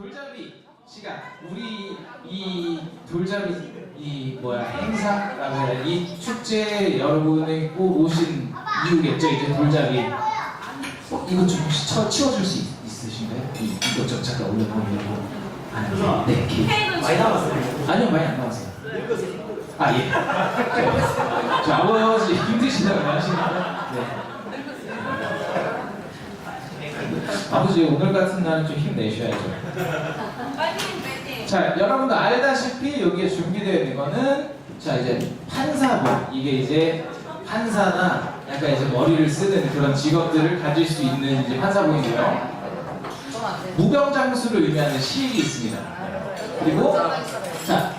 돌잡이 시간. 우리 이 돌잡이 이 뭐야 행사라고 해야? 이 축제 여러분이 꼭 오신 이유겠죠 이제 돌잡이. 어, 이거 좀 혹시 쳐, 치워줄 수 있, 있으신가요? 이, 이거 좀 잠깐 올려보려고. 아, 네, 기- 많이 남았어요. 아니요 많이 안 나왔어요. 아 예. 저, 저 아버지 힘드시다고 하시니까. 네. 아버지 오늘 같은 날은 좀 힘내셔야죠. 자, 여러분도 알다시피 여기에 준비되어 있는 거는 자 이제 판사부 이게 이제 판사나 약간 이제 머리를 쓰는 그런 직업들을 가질 수 있는 이제 판사부인데요. 무병장수를 의미하는 시익이 있습니다. 그리고 자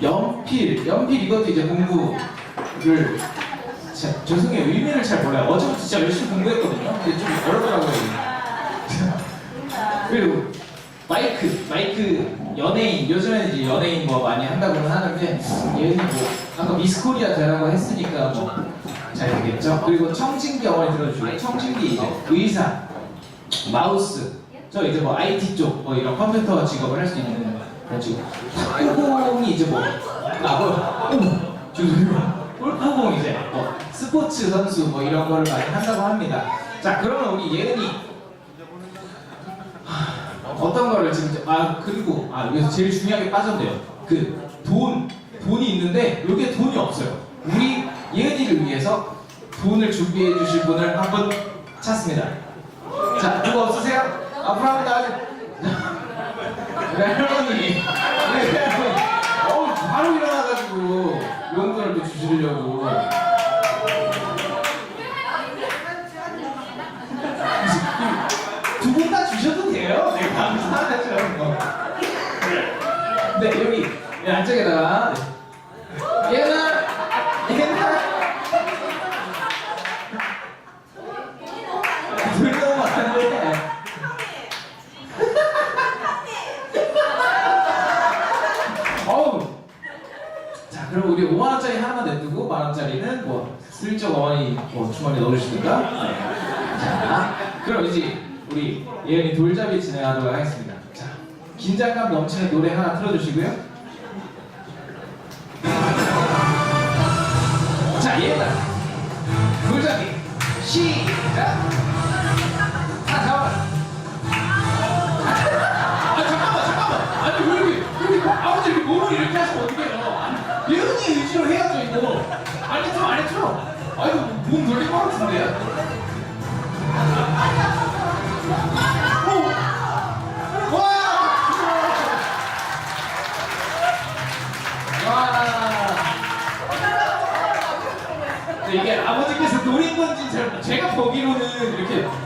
연필, 연필 이것도 이제 공부를 자, 죄송해요 의미를 잘 몰라요. 어제부터 진짜 열심히 공부했거든요. 근데 좀 어렵더라고요. 그리고 마이크, 마이크 연예인 요즘에는 이제 연예인 뭐 많이 한다고는 하는데 얘는 뭐 아까 미스 코리아 되라고 했으니까 뭐 잘 되겠죠. 그리고 청진기 어머니 들어주세요. 청진기 이제 의사, 마우스, 저 이제 뭐 IT 쪽 뭐 이런 컴퓨터 직업을 할 수 있는 그런 직업. 탁구공이 이제 뭐 아, 뭐, 어머, 죄송해요. 골프공 이제 뭐 스포츠 선수 뭐 이런 거를 많이 한다고 합니다. 자, 그러면 우리 예은이 어떤 거를 지금 아 그리고 아 여기서 제일 중요하게 빠졌네요. 그 돈 돈이 있는데 여기에 돈이 없어요. 우리 예은이를 위해서 돈을 준비해 주실 분을 한 분 찾습니다. 자 누구 없으세요? 앞으로 한번 할머니 우리 할머니 네, 여기 네, 안쪽에다가 네. 예나, 예나. 둘 너무 많은데. 어우. 자, 그럼 우리 5만 원짜리 하나만 내두고 만 원짜리는 뭐 슬쩍 어머니 뭐 주머니에 넣으시든가. 네. 자, 그럼 이제 우리 예은이 돌잡이 진행하도록 하겠습니다. 자, 긴장감 넘치는 노래 하나 틀어주시고요. 자, 예은아, 돌잡이 시작.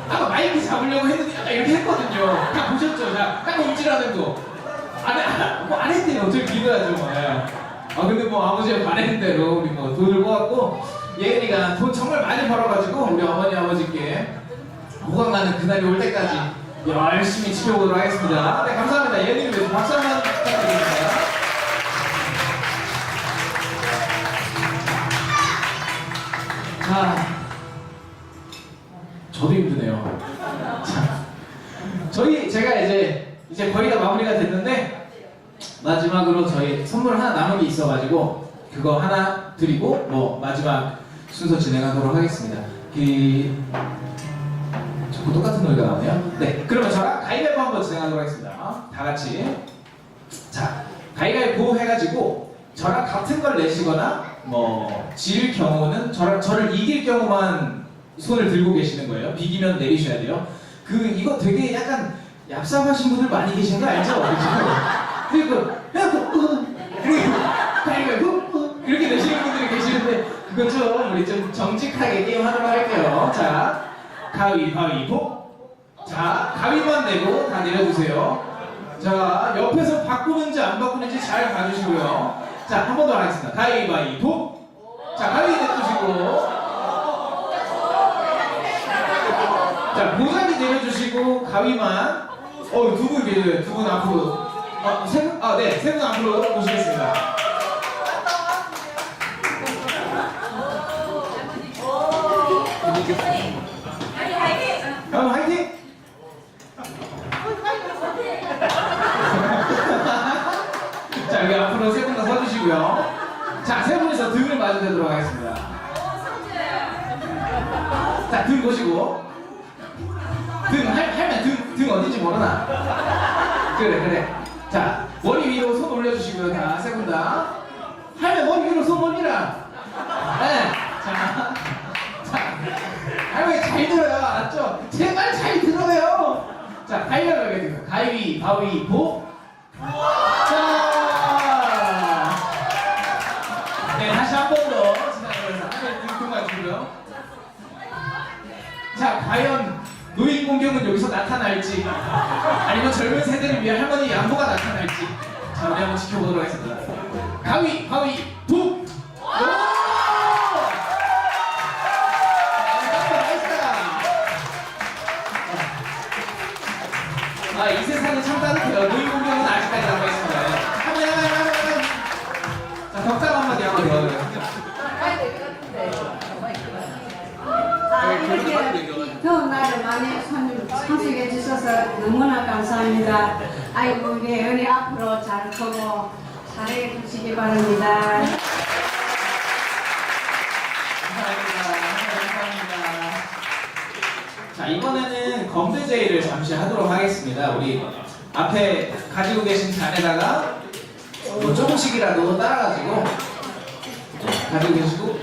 아까 마이크 잡으려고 했는데 약간 이렇게 했거든요. 다 보셨죠? 자, 딱 움찔하는 거. 안, 안, 뭐안 했대요. 어떻게 믿어야죠, 뭐. 예. 아, 근데 뭐 아버지가 바라는 대로 우리 뭐 돈을 모았고, 예은이가 돈 정말 많이 벌어가지고 우리 어머니 아버지께 호강 가는 그날이 올 때까지 열심히 지켜보도록 하겠습니다. 네, 감사합니다. 예은이를 위해서 박수 한번 부탁드립니다. 자, 저도 힘드네요. 자, 저희 제가 이제 이제 거의 다 마무리가 됐는데 마지막으로 저희 선물 하나 남은 게 있어가지고 그거 하나 드리고 뭐 마지막 순서 진행하도록 하겠습니다. 그 자꾸 똑같은 노래가 나오네요. 네, 그러면 저랑 가위바위보 한번 진행하도록 하겠습니다. 다 같이 자 가위바위보 해가지고 저랑 같은 걸 내시거나 뭐 질 경우는 저랑 저를 이길 경우만 손을 들고 계시는 거예요. 비기면 내리셔야 돼요. 그 이거 되게 약간 얍삽하신 분들 많이 계신 거 알죠? 그리고 어, 그리고 가위바위보 어, 이렇게 내시는 분들이 계시는데 그거 좀 우리 좀 정직하게 게임 하도록 할게요. 자 가위 바위보 자 가위만 내고 다 내려주세요. 자 옆에서 바꾸는지 안 바꾸는지 잘 봐주시고요. 자 한 번 더 하겠습니다. 가위 바위보 자 가위 내주시고 자, 모자를 내려주시고, 가위만. 어, 두 분 계세요. 두 분 앞으로. 아, 세 분, 아, 네. 세 분 앞으로 보시겠습니다. 자, 여기 앞으로 세 분 다 서주시고요. 자, 세 분이서 등을 마주대도록 하겠습니다. 자, 등 보시고. 등, 할, 할면 등, 등 어딘지 모르나? 그래, 그래. 자, 머리 위로 손 올려주시고요. 다, 세 분 다. 할면 머리 위로 손 올리라. 네. 자, 자. 할머니 잘 들어요. 알았죠? 제발 잘 들어요. 자, 가위바위보 하겠습니다. 가위, 바위, 보. 자. 네, 다시 한 번 더 지나가면서 할머니 등 맞추고요. 자, 과연 노인 공격은 여기서 나타날지, 아니면 젊은 세대를 위해 할머니 양보가 나타날지, 자, 우리 한번 지켜보도록 하겠습니다. 가위, 바위, 너무나 감사합니다. 아이고, 우리 은희 앞으로 잘 크고 잘해 주시기 바랍니다. 자 이번에는 건배제의를 잠시 하도록 하겠습니다. 우리 앞에 가지고 계신 잔에다가 뭐 조금씩이라도 따라가지고 네, 가지고 계시고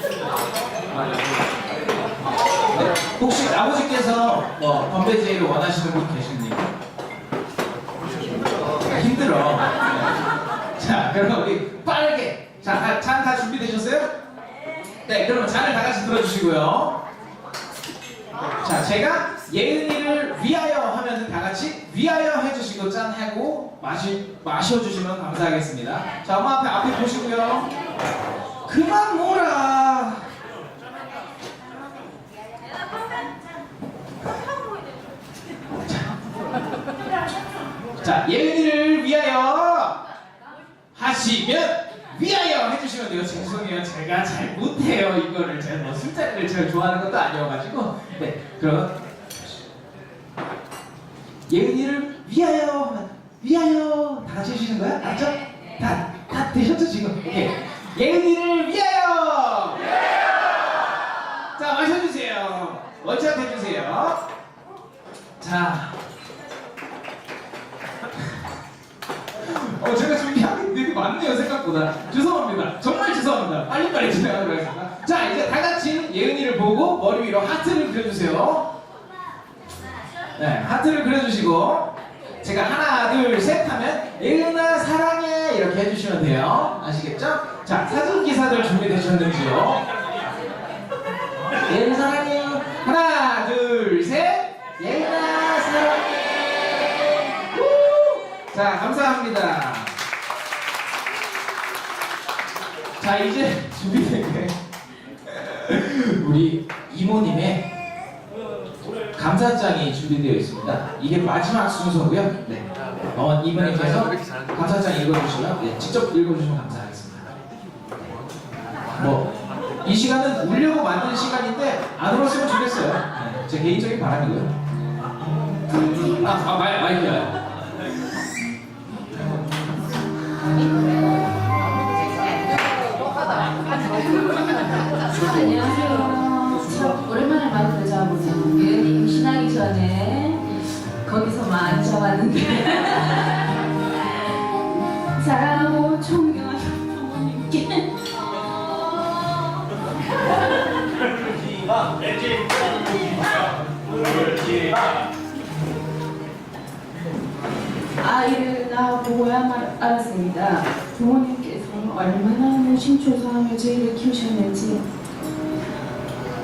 네, 혹시 아버지께서 뭐 건배제의를 원하시는 분 계십니까? 아, 힘들어. 네. 자 그럼 우리 빠르게 자 잔 다 준비되셨어요? 네, 그러면 잔을 다 같이 들어주시고요. 자, 제가 예은이를 위하여 하면은 다 같이 위하여 해주시고 짠 하고 마시 마셔주시면 감사하겠습니다. 자, 엄마 앞에 앞에 보시고요. 그만 몰아. 자, 예은이를 하시면 위하여 해주시면 돼요. 죄송해요. 제가 잘 못해요. 이거를 제가 뭐 술자리를 제일 좋아하는 것도 아니어가지고. 네, 그럼 예은이를 위하여 위하여 다 같이 해주시는 거야? 알죠? 다, 다 되셨죠 지금? 오케이. 예은이를 위하여! 자, 마셔주세요. 원샷 해주세요. 자. 어, 제가 준비한 게 되게 많네요, 생각보다. 죄송합니다. 정말 죄송합니다. 빨리빨리 진행하도록 하겠습니다. 자, 이제 다 같이 예은이를 보고 머리 위로 하트를 그려주세요. 네, 하트를 그려주시고, 제가 하나, 둘, 셋 하면, 예은아, 사랑해. 이렇게 해주시면 돼요. 아시겠죠? 자, 사진 기사들 준비되셨는지요? 예은 사랑해요. 하나, 둘, 셋. 예은아, 사랑해. 우! 자, 감사합니다. 자, 이제 준비된 게 우리 이모님의 감사장이 준비되어 있습니다. 이게 마지막 순서고요. 네. 어, 이모님께서 감사장 읽어주시면 네, 직접 읽어주시면 감사하겠습니다. 뭐 이 시간은 울려고 만든 시간인데 안 울었으면 좋겠어요. 네, 제 개인적인 바람이고요. 아, 아 마이, 마이크요. 잡았는데 사랑하고 존경하는 부모님께 아이를 낳아보고야 알았습니다. 부모님께서 얼마나 노심초사하며 저희를 키우셨는지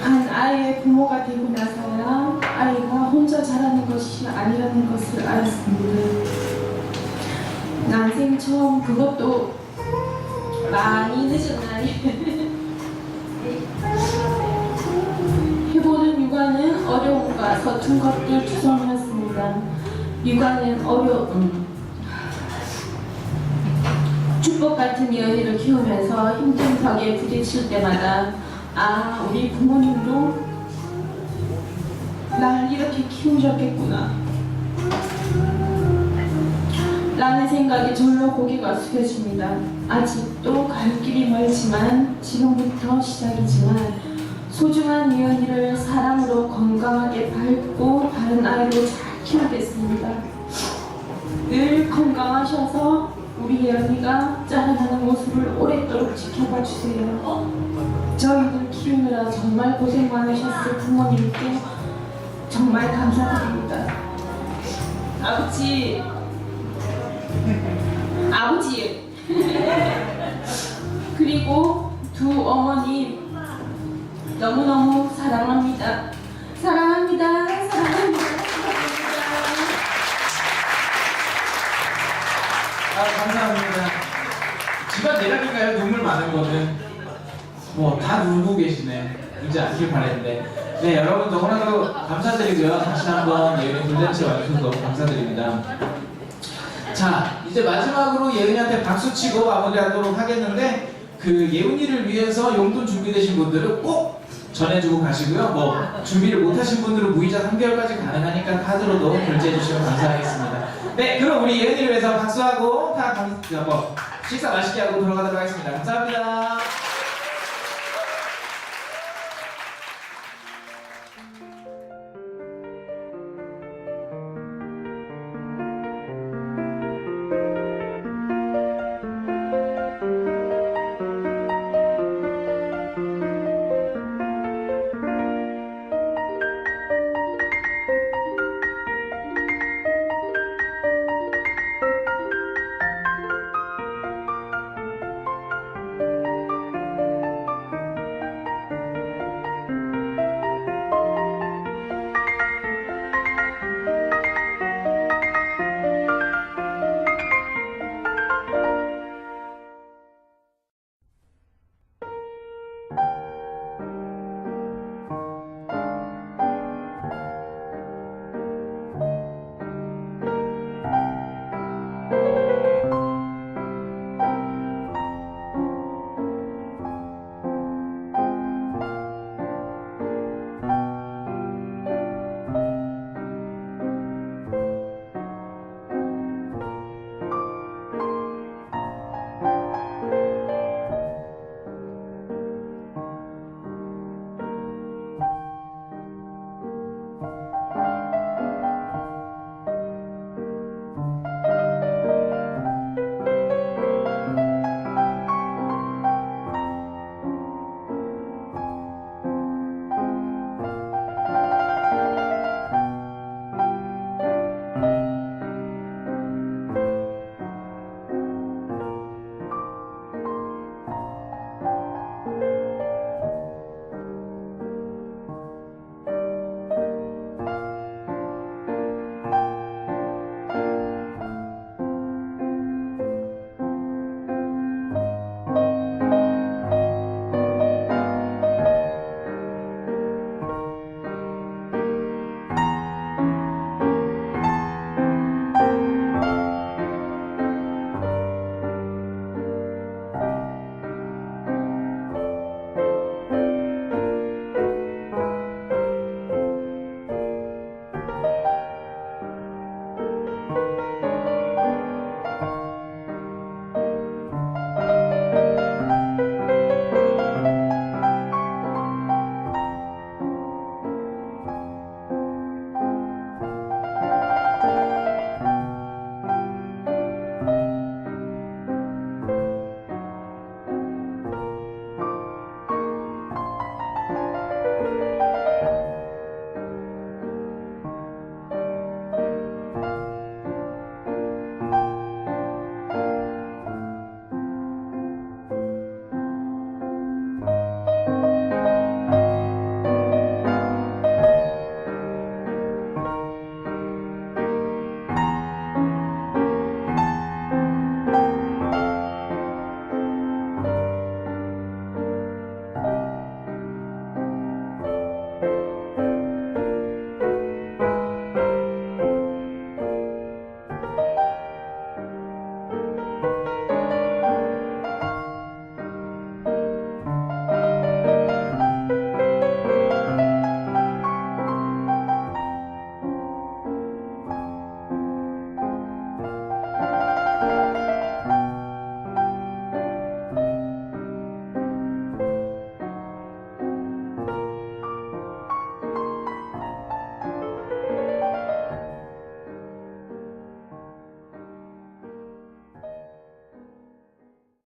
한 아이의 부모가 되고 나서야 아이가 혼자 자라는 것이 아니라는 것을 알았습니다. 난생 처음 그것도 많이 늦은 나이 해보는 육아는 어려움과 서툰 것들 투성이었습니다. 육아는 어려움 축복 같은 여인을 키우면서 힘든 벽에 부딪힐 때마다 아 우리 부모님도 날 이렇게 키우셨겠구나 라는 생각이 절로 고개가 숙여집니다. 아직도 갈 길이 멀지만 지금부터 시작이지만 소중한 예언이를 사랑으로 건강하게 밝고 바른 아이로 잘 키우겠습니다. 늘 건강하셔서 우리 예언이가 자라나는 모습을 오랫도록 지켜봐 주세요. 저희들 키우느라 정말 고생 많으셨을 부모님께 정말 감사드립니다. 아버지, 아버지, 그리고 두 어머니 너무너무 사랑합니다. 사랑합니다. 사랑합니다. 아, 감사합니다. 집안 내락인가요? 눈물 많은 거는. 뭐, 다 울고 계시네. 울지 않길 바랬는데. 네, 여러분 너무나도 감사드리고요. 다시 한번 예은이 돌잔치 와주셔서 너무 감사드립니다. 자, 이제 마지막으로 예은이한테 박수 치고 마무리하도록 하겠는데, 그 예은이를 위해서 용돈 준비되신 분들은 꼭 전해주고 가시고요. 뭐, 준비를 못하신 분들은 무이자 3개월까지 가능하니까 카드로도 결제해 주시면 감사하겠습니다. 네, 그럼 우리 예은이를 위해서 박수하고 다 감, 뭐, 식사 맛있게 하고 들어가도록 하겠습니다. 감사합니다.